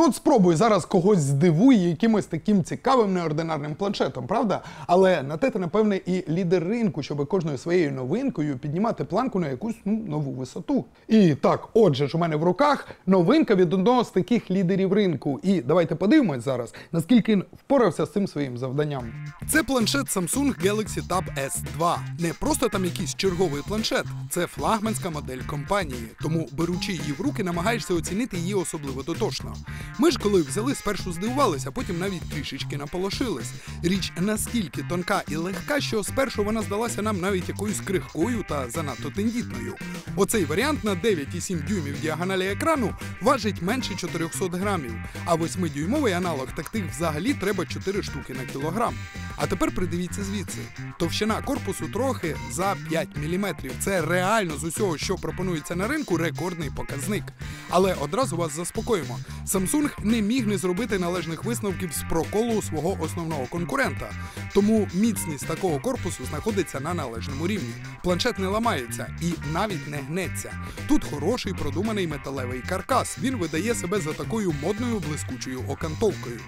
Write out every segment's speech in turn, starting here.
Ну от спробуй зараз когось здивуй якимось таким цікавим неординарним планшетом, правда? Але на те ти, напевне, і лідер ринку, щоб кожною своєю новинкою піднімати планку на якусь ну, нову висоту. І так, отже ж, у мене в руках новинка від одного з таких лідерів ринку. І давайте подивимось зараз, наскільки він впорався з цим своїм завданням. Це планшет Samsung Galaxy Tab S2. Не просто там якийсь черговий планшет, це флагманська модель компанії. Тому, беручи її в руки, намагаєшся оцінити її особливо дотошно. Ми ж коли взяли, спершу здивувалися, потім навіть трішечки наполошились. Річ настільки тонка і легка, що спершу вона здалася нам навіть якоюсь крихкою та занадто тендітною. Оцей варіант на 9,7 дюймів діагоналі екрану важить менше 400 грамів, а 8-дюймовий аналог тактих взагалі треба 4 штуки на кілограм. А тепер придивіться звідси. Товщина корпусу трохи за 5 мм. Це реально з усього, що пропонується на ринку, рекордний показник. Але одразу вас заспокоїмо. Samsung не міг не зробити належних висновків з проколу свого основного конкурента. Тому міцність такого корпусу знаходиться на належному рівні. Планшет не ламається і навіть не гнеться. Тут хороший продуманий металевий каркас. Він видає себе за такою модною блискучою окантовкою.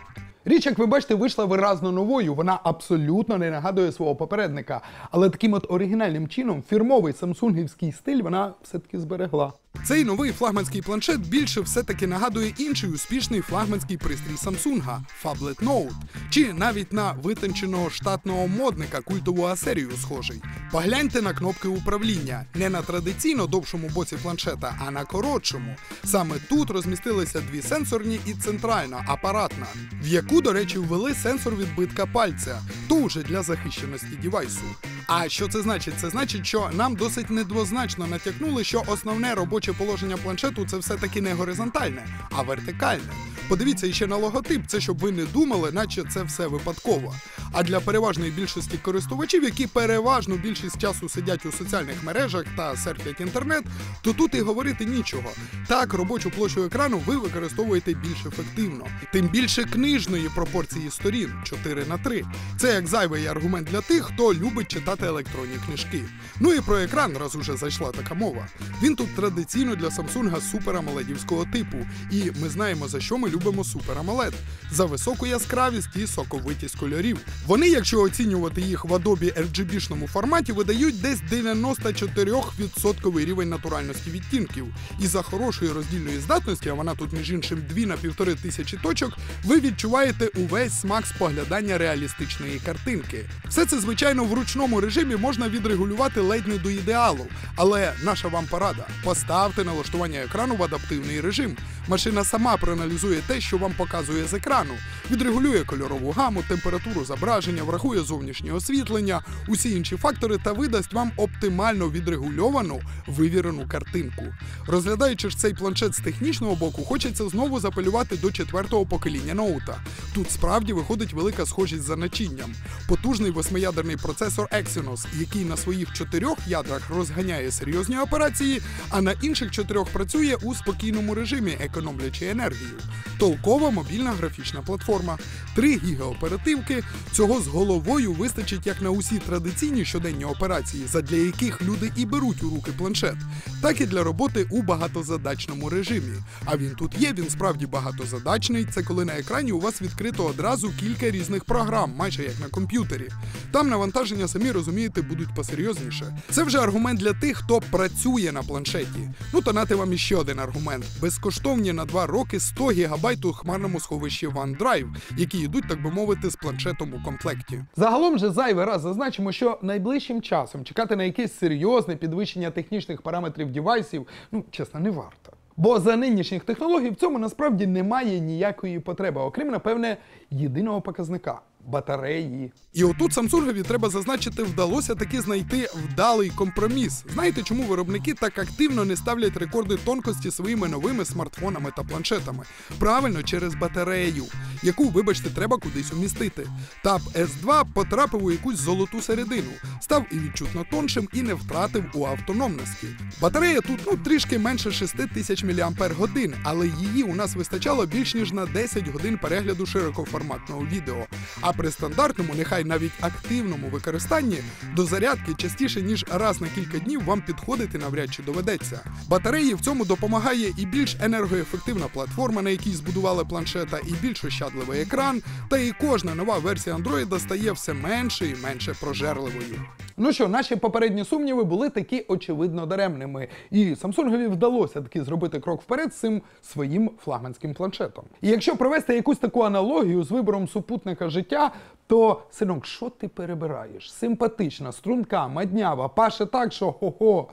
Річ, як ви бачите, вийшла виразно новою. Вона абсолютно не нагадує свого попередника. Але таким от оригінальним чином фірмовий самсунгівський стиль вона все-таки зберегла. Цей новий флагманський планшет більше все-таки нагадує інший успішний флагманський пристрій Samsung – Phablet Note. Чи навіть на витонченого штатного модника культову асерію схожий. Погляньте на кнопки управління не на традиційно довшому боці планшета, а на коротшому. Саме тут розмістилися дві сенсорні і центральна апаратна, в яку, до речі, ввели сенсор відбитка пальця, то вже для захищеності дівайсу. А що це значить? Це значить, що нам досить недвозначно натякнули, що основне робоче положення планшету це все-таки не горизонтальне, а вертикальне. Подивіться іще на логотип, це щоб ви не думали, наче це все випадково. А для переважної більшості користувачів, які переважну більшість часу сидять у соціальних мережах та серфять інтернет, то тут і говорити нічого. Так, робочу площу екрану ви використовуєте більш ефективно, тим більше книжної пропорції сторін 4 на 3. Це як зайвий аргумент для тих, хто любить читати електронні книжки. Ну і про екран, раз уже зайшла така мова. Він тут традиційно для Samsung суперамоледівського типу, і ми знаємо за що ми любимо Super AMOLED. за високу яскравість і соковитість кольорів. Вони, якщо оцінювати їх в Adobe RGB-шному форматі, видають десь 94% рівень натуральності відтінків. І за хорошої роздільної здатності, а вона тут між іншим 2 на півтори тисячі точок, ви відчуваєте увесь смак споглядання реалістичної картинки. Все це, звичайно, в ручному режимі можна відрегулювати ледь не до ідеалу. Але наша вам порада: поставте налаштування екрану в адаптивний режим. Машина сама проаналізує те, що вам показує з екрану, відрегулює кольорову гаму, температуру зображення, врахує зовнішнє освітлення, усі інші фактори та видасть вам оптимально відрегульовану вивірену картинку. Розглядаючи ж цей планшет з технічного боку, хочеться знову запалювати до четвертого покоління ноута. Тут справді виходить велика схожість за начинням. Потужний восьмиядерний процесор Exynos, який на своїх чотирьох ядрах розганяє серйозні операції, а на інших чотирьох працює у спокійному режимі, економлячи енергію. Толкова мобільна графічна платформа, 3 гіга оперативки. Цього з головою вистачить як на усі традиційні щоденні операції, задля яких люди і беруть у руки планшет, так і для роботи у багатозадачному режимі. А він тут є, він справді багатозадачний. Це коли на екрані у вас відкрито одразу кілька різних програм, майже як на комп'ютері. Там навантаження, самі розумієте, будуть посерйозніше. Це вже аргумент для тих, хто працює на планшеті. Ну то нати вам іще один аргумент: безкоштовні на 2 роки 100 гігабайт у хмарному сховищі OneDrive, які йдуть, так би мовити, з планшетом у комплекті. Загалом же зайвий раз зазначимо, що найближчим часом чекати на якесь серйозне підвищення технічних параметрів дівайсів, ну чесно, не варто. Бо за нинішніх технологій в цьому насправді немає ніякої потреби, окрім, напевне, єдиного показника батареї. І отут Самсунгові треба зазначити, вдалося таки знайти вдалий компроміс. Знаєте, чому виробники так активно не ставлять рекорди тонкості своїми новими смартфонами та планшетами? Правильно, через батарею, яку, вибачте, треба кудись умістити. Tab S2 потрапив у якусь золоту середину, став і відчутно тоншим, і не втратив у автономності. Батарея тут ну трішки менше 6 тисяч мАч, але її у нас вистачало більш ніж на 10 годин перегляду широкоформатного відео. А При стандартному, нехай навіть активному використанні до зарядки частіше ніж раз на кілька днів вам підходити навряд чи доведеться. Батареї в цьому допомагає і більш енергоефективна платформа, на якій збудували планшета, і більш ощадливий екран. Та і кожна нова версія Android стає все менше і менше прожерливою. Ну що, наші попередні сумніви були такі очевидно даремними, і Samsung вдалося таки зробити крок вперед з цим своїм флагманським планшетом. І якщо провести якусь таку аналогію з вибором супутника життя, то синок, що ти перебираєш? Симпатична, струнка, маднява, паше так, що хо-хо.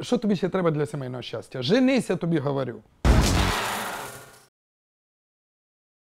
Що тобі ще треба для сімейного щастя? Женися, тобі говорю.